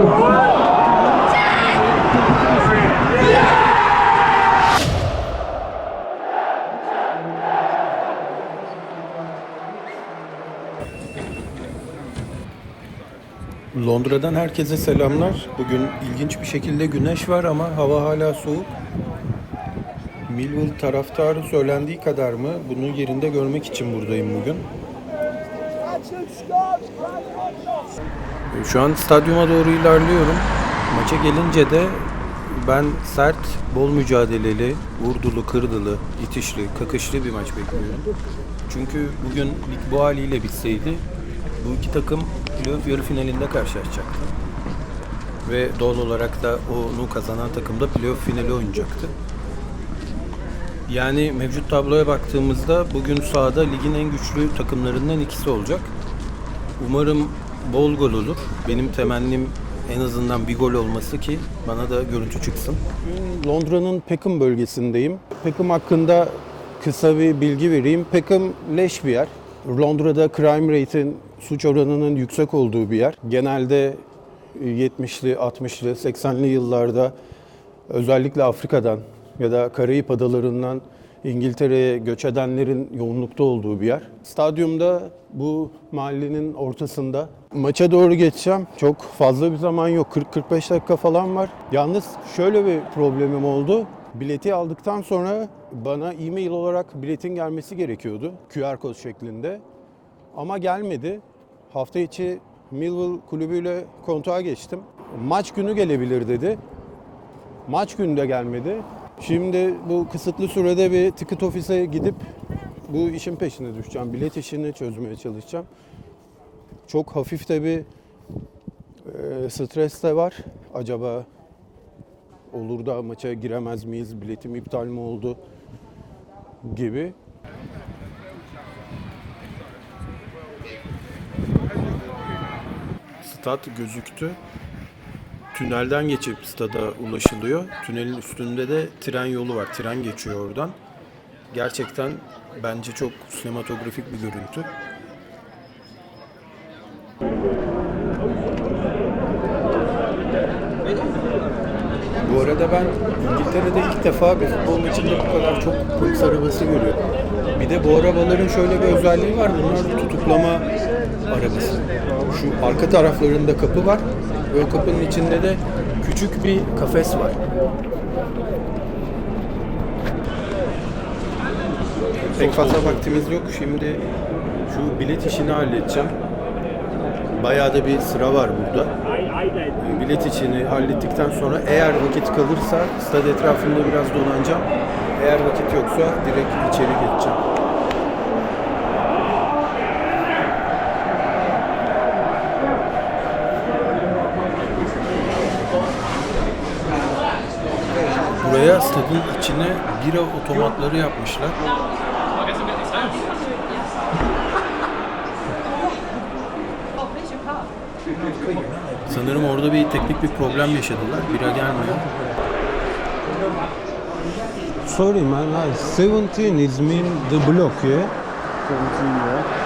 Londra'dan herkese selamlar. Bugün ilginç bir şekilde güneş var ama hava hala soğuk. Millwall taraftarı söylendiği kadar mı? Bunu yerinde görmek için buradayım bugün. Şu an stadyuma doğru ilerliyorum. Maça gelince de ben sert, bol mücadeleli, vurdulu, kırdılı, itişli, kakışlı bir maç bekliyorum. Çünkü bugün lig bu haliyle bitseydi bu iki takım playoff yarı finalinde karşılaşacaktı. Ve doğal olarak da onu kazanan takım da playoff finali oynayacaktı. Yani mevcut tabloya baktığımızda bugün sahada ligin en güçlü takımlarından ikisi olacak. Umarım bol gol olur. Benim temennim en azından bir gol olması ki bana da görüntü çıksın. Londra'nın Peckham bölgesindeyim. Peckham hakkında kısa bir bilgi vereyim. Peckham leş bir yer. Londra'da crime rate'in, suç oranının yüksek olduğu bir yer. Genelde 70'li, 60'lı, 80'li yıllarda özellikle Afrika'dan ya da Karayip adalarından İngiltere'ye göç edenlerin yoğunlukta olduğu bir yer. Stadyumda bu mahallenin ortasında. Maça doğru geçeceğim. Çok fazla bir zaman yok. 40-45 dakika falan var. Yalnız şöyle bir problemim oldu. Bileti aldıktan sonra bana e-mail olarak biletin gelmesi gerekiyordu. QR kod şeklinde. Ama gelmedi. Hafta içi Millwall kulübüyle kontağa geçtim. Maç günü gelebilir dedi. Maç günü de gelmedi. Şimdi bu kısıtlı sürede bir ticket ofise gidip bu işin peşine düşeceğim. Bilet işini çözmeye çalışacağım. Çok hafif de bir stres de var. Acaba olur da maça giremez miyiz? Biletim iptal mi oldu? Gibi. Stat gözüktü. Tünelden geçip stada ulaşılıyor. Tünelin üstünde de tren yolu var. Tren geçiyor oradan. Gerçekten bence çok sinematografik bir görüntü. Bu arada ben İngiltere'de ilk defa bir futbol maçında bu kadar çok polis arabası görüyorum. Bir de bu arabaların şöyle bir özelliği var. Bunlar tutuklama arabası. Şu arka taraflarında kapı var o kapının içinde de küçük bir kafes var. Pek fazla vaktimiz yok. Şimdi şu bilet işini halledeceğim. Bayağı da bir sıra var burada. Bilet işini hallettikten sonra eğer vakit kalırsa stad etrafında biraz dolanacağım. Eğer vakit yoksa direkt içeri geçeceğim. Stadın içine bira otomatları yapmışlar. Sanırım orada bir teknik bir problem yaşadılar. Bira gelmiyor. Sorry man, I 17 is mean the block, yeah? 17, yeah.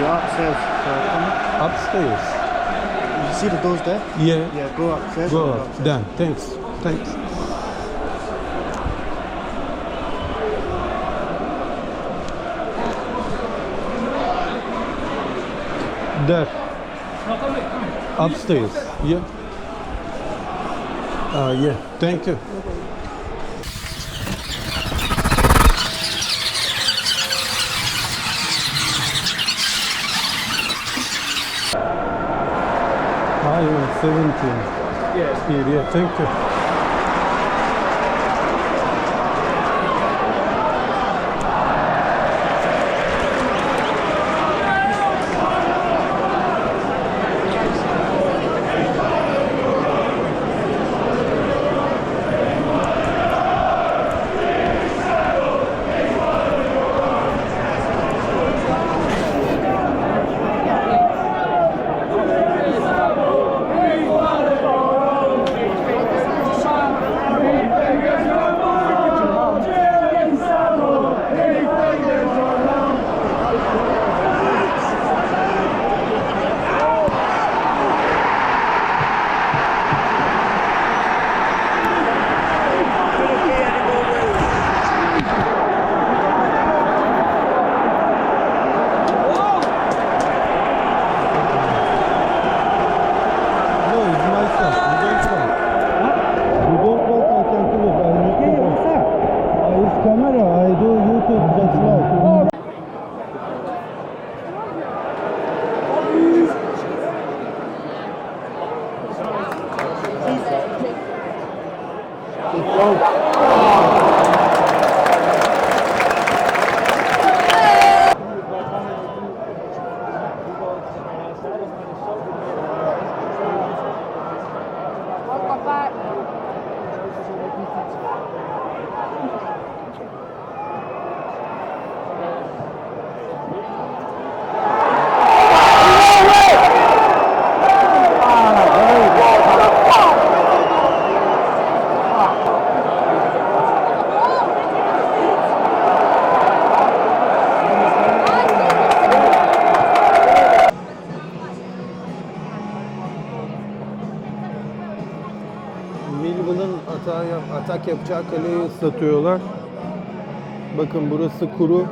You're upstairs. Uh, Upstairs. you see the doors there? Yeah. Yeah, go upstairs. Go up. upstairs. Done. Thanks. Thanks. There. Upstairs. Yeah. Uh, yeah. Thank you. Hi, I'm 17. Yeah. Here, yeah, thank you. Atak yapacağı kaleyi ıslatıyorlar. Bakın burası kuru.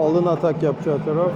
Alın atak yapacağı taraf.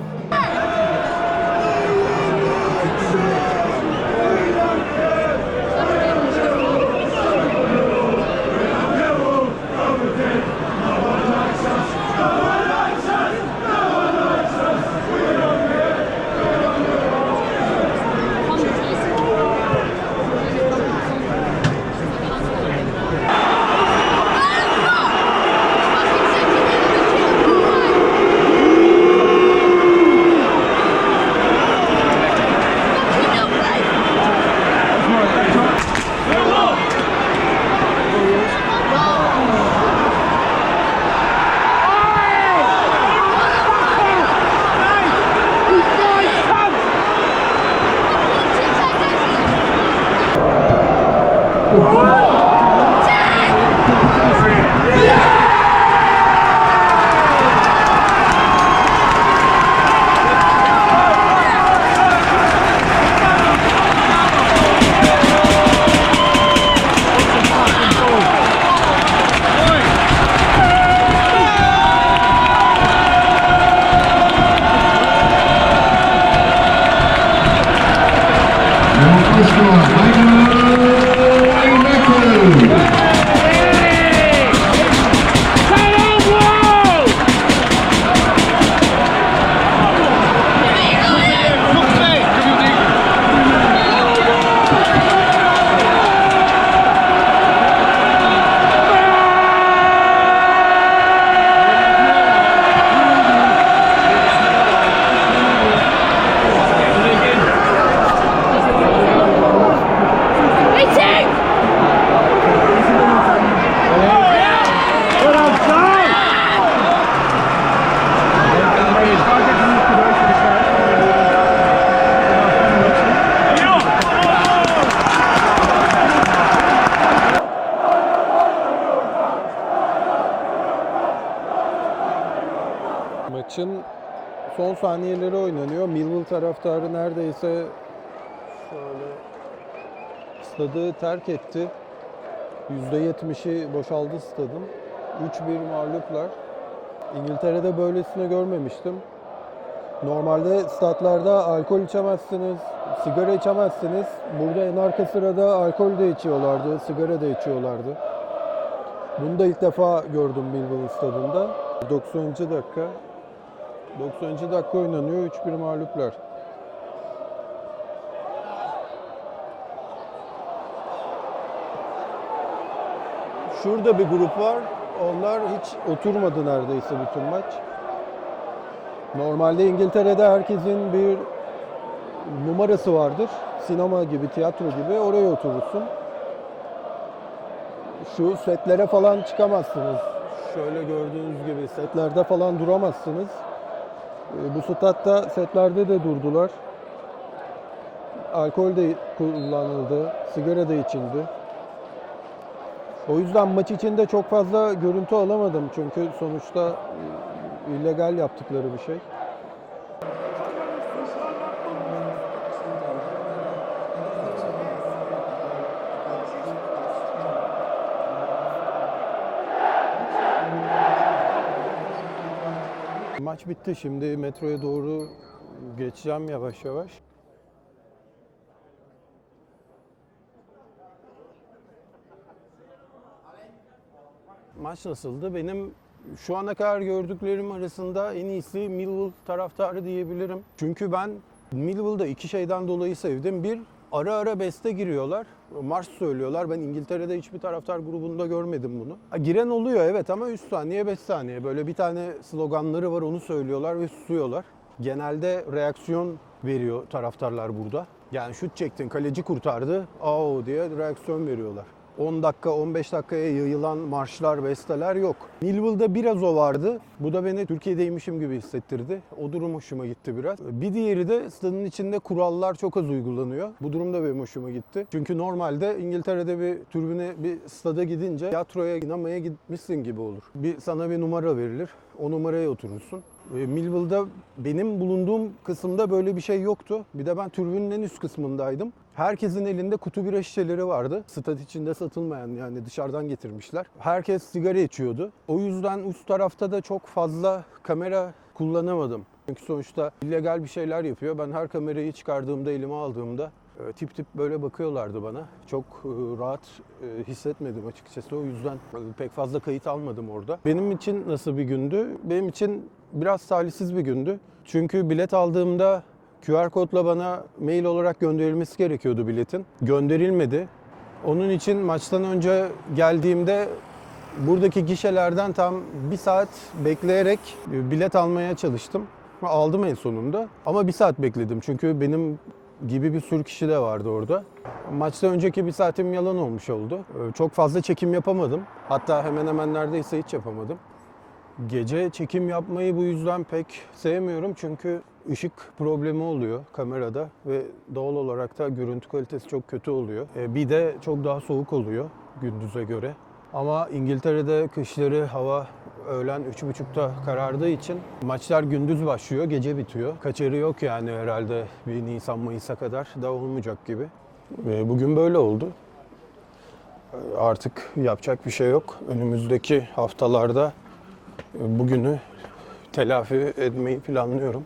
Saniyeleri oynanıyor. Millwall taraftarı neredeyse şöyle stadı terk etti. %70'i boşaldı stadın. 3-1 mağluplar. İngiltere'de böylesini görmemiştim. Normalde statlarda alkol içemezsiniz, sigara içemezsiniz. Burada en arka sırada alkol de içiyorlardı, sigara da içiyorlardı. Bunu da ilk defa gördüm Millwall stadında. 90. dakika. 90. dakika oynanıyor. 3-1 mağluplar. Şurada bir grup var. Onlar hiç oturmadı neredeyse bütün maç. Normalde İngiltere'de herkesin bir numarası vardır. Sinema gibi, tiyatro gibi. Oraya oturursun. Şu setlere falan çıkamazsınız. Şöyle gördüğünüz gibi setlerde falan duramazsınız. Ee, Bu statta setlerde de durdular. Alkol de kullanıldı, sigara da içildi. O yüzden maç içinde çok fazla görüntü alamadım çünkü sonuçta e, illegal yaptıkları bir şey. Maç bitti. Şimdi metroya doğru geçeceğim yavaş yavaş. Maç nasıldı? Benim şu ana kadar gördüklerim arasında en iyisi Millwall taraftarı diyebilirim. Çünkü ben Millwall'da iki şeyden dolayı sevdim. Bir, Ara ara beste giriyorlar. Marş söylüyorlar. Ben İngiltere'de hiçbir taraftar grubunda görmedim bunu. Giren oluyor evet ama 3 saniye 5 saniye. Böyle bir tane sloganları var onu söylüyorlar ve susuyorlar. Genelde reaksiyon veriyor taraftarlar burada. Yani şut çektin, kaleci kurtardı. Aa diye reaksiyon veriyorlar. 10 dakika, 15 dakikaya yayılan marşlar, besteler yok. Millwall'da biraz o vardı. Bu da beni Türkiye'deymişim gibi hissettirdi. O durum hoşuma gitti biraz. Bir diğeri de stadın içinde kurallar çok az uygulanıyor. Bu durum da benim hoşuma gitti. Çünkü normalde İngiltere'de bir türbüne, bir stada gidince tiyatroya, sinemaya gitmişsin gibi olur. Bir sana bir numara verilir. O numaraya oturursun. E, Millwall'da benim bulunduğum kısımda böyle bir şey yoktu. Bir de ben türbünün en üst kısmındaydım. Herkesin elinde kutu bira şişeleri vardı. Stat içinde satılmayan yani dışarıdan getirmişler. Herkes sigara içiyordu. O yüzden üst tarafta da çok fazla kamera kullanamadım. Çünkü sonuçta illegal bir şeyler yapıyor. Ben her kamerayı çıkardığımda, elime aldığımda e, tip tip böyle bakıyorlardı bana. Çok e, rahat e, hissetmedim açıkçası. O yüzden pek fazla kayıt almadım orada. Benim için nasıl bir gündü? Benim için biraz talihsiz bir gündü. Çünkü bilet aldığımda QR kodla bana mail olarak gönderilmesi gerekiyordu biletin. Gönderilmedi. Onun için maçtan önce geldiğimde buradaki gişelerden tam bir saat bekleyerek e, bilet almaya çalıştım. Aldım en sonunda. Ama bir saat bekledim çünkü benim gibi bir sürü kişi de vardı orada. Maçtan önceki bir saatim yalan olmuş oldu. Ee, Çok fazla çekim yapamadım. Hatta hemen hemen neredeyse hiç yapamadım. Gece çekim yapmayı bu yüzden pek sevmiyorum çünkü ışık problemi oluyor kamerada ve doğal olarak da görüntü kalitesi çok kötü oluyor. Ee, Bir de çok daha soğuk oluyor gündüze göre. Ama İngiltere'de kışları hava öğlen 3.30'da karardığı için maçlar gündüz başlıyor, gece bitiyor. Kaçarı yok yani herhalde bir Nisan Mayıs'a kadar da olmayacak gibi. Ve bugün böyle oldu. Artık yapacak bir şey yok. Önümüzdeki haftalarda bugünü telafi etmeyi planlıyorum.